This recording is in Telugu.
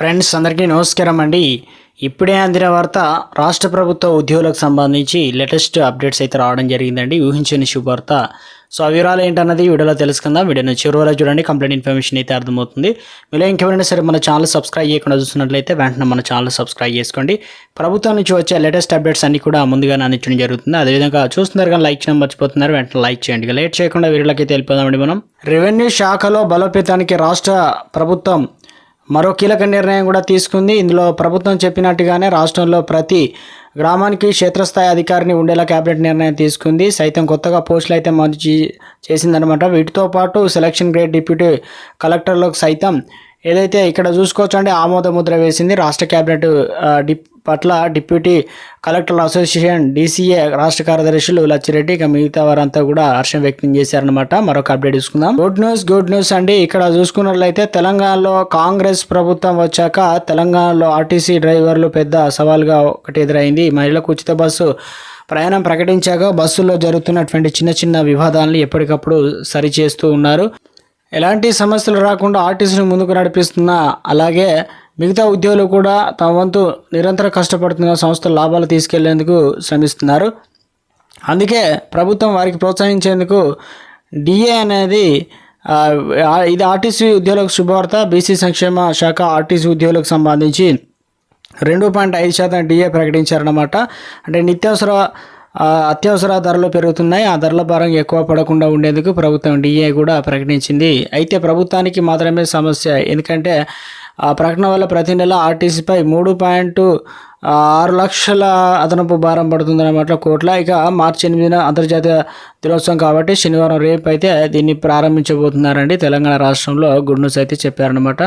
ఫ్రెండ్స్ అందరికీ నమస్కారం అండి. ఇప్పుడే అందిన వార్త రాష్ట్ర ప్రభుత్వ ఉద్యోగులకు సంబంధించి లేటెస్ట్ అప్డేట్స్ అయితే రావడం జరిగిందండి. ఊహించని శుభవార్త. సో ఆ వివరాలు ఏంటన్నది వీడియోలో తెలుసుకుందాం. వీడియోని చివరిలో చూడండి. కంప్లీట్ ఇన్ఫర్మేషన్ అయితే అర్థమవుతుంది. మీలో ఇంకెవరైనా సరే మన ఛానల్ సబ్స్క్రైబ్ చేయకుండా చూస్తున్నట్లయితే వెంటనే మన ఛానల్ సబ్స్క్రైబ్ చేసుకోండి. ప్రభుత్వం నుంచి వచ్చే లేటెస్ట్ అప్డేట్స్ అన్ని కూడా ముందుగానే అందించడం జరుగుతుంది. అదేవిధంగా చూస్తున్నారు కానీ లైక్ చేయడం మర్చిపోతున్నారు. వెంటనే లైక్ చేయండి. లేట్ చేయకుండా వీడియోలకి అయితే వెళ్ళిపోదామండి మనం. రెవెన్యూ శాఖలో బలోపేతానికి రాష్ట్ర ప్రభుత్వం మరో కీలక నిర్ణయం కూడా తీసుకుంది. ఇందులో ప్రభుత్వం చెప్పినట్టుగానే రాష్ట్రంలో ప్రతి గ్రామానికి క్షేత్రస్థాయి అధికారిని ఉండేలా కేబినెట్ నిర్ణయం తీసుకుంది. సైతం కొత్తగా పోస్టులు అయితే మంచి చేసిందనమాట వీటితో పాటు సెలక్షన్ గ్రేడ్ డిప్యూటీ కలెక్టర్లకు సైతం ఏదైతే ఇక్కడ చూసుకోవచ్చు అంటే ఆమోద ముద్ర వేసింది రాష్ట్ర కేబినెట్ డిప్ పట్ల డిప్యూటీ కలెక్టర్ల అసోసియేషన్ డీసీఏ రాష్ట్ర కార్యదర్శులు లచ్చిరెడ్డి ఇక మిగతా వారంతా కూడా హర్షం వ్యక్తం చేశారనమాట మరొక అప్డేట్ తీసుకుందాం. గుడ్ న్యూస్ గుడ్ న్యూస్ అండి. ఇక్కడ చూసుకున్నట్లయితే తెలంగాణలో కాంగ్రెస్ ప్రభుత్వం వచ్చాక తెలంగాణలో ఆర్టీసీ డ్రైవర్లు పెద్ద సవాల్గా ఒకటి ఎదురైంది. మహిళలకు ఉచిత బస్సు ప్రయాణం ప్రకటించాక బస్సుల్లో జరుగుతున్నటువంటి చిన్న చిన్న వివాదాలను ఎప్పటికప్పుడు సరిచేస్తూ ఉన్నారు. ఎలాంటి సమస్యలు రాకుండా ఆర్టీసీని ముందుకు నడిపిస్తున్న అలాగే మిగతా ఉద్యోగులు కూడా తమ వంతు నిరంతరం కష్టపడుతున్న సంస్థల లాభాలు తీసుకెళ్ళేందుకు శ్రమిస్తున్నారు. అందుకే ప్రభుత్వం వారికి ప్రోత్సహించేందుకు డిఏ అనేది ఇది ఆర్టీసీ ఉద్యోగులకు శుభవార్త. బీసీ సంక్షేమ శాఖ ఆర్టీసీ ఉద్యోగులకు సంబంధించి రెండు పాయింట్ ఐదు శాతం డిఏ ప్రకటించారన్నమాట. అంటే నిత్యావసర అత్యవసర ధరలు పెరుగుతున్నాయి. ఆ ధరల భారం ఎక్కువ పడకుండా ఉండేందుకు ప్రభుత్వం డిఏ కూడా ప్రకటించింది. అయితే ప్రభుత్వానికి మాత్రమే సమస్య. ఎందుకంటే ఆ ప్రకటన వల్ల ప్రతి నెల ఆర్టీసీపై మూడు పాయింట్ ఆరు లక్షల అదనపు భారం పడుతుందన్నమాట కోట్ల. ఇక మార్చి ఎనిమిదిన అంతర్జాతీయ దినోత్సవం కాబట్టి శనివారం రేపు అయితే దీన్ని ప్రారంభించబోతున్నారండి. తెలంగాణ రాష్ట్రంలో గుడ్ న్యూస్ అయితే చెప్పారనమాట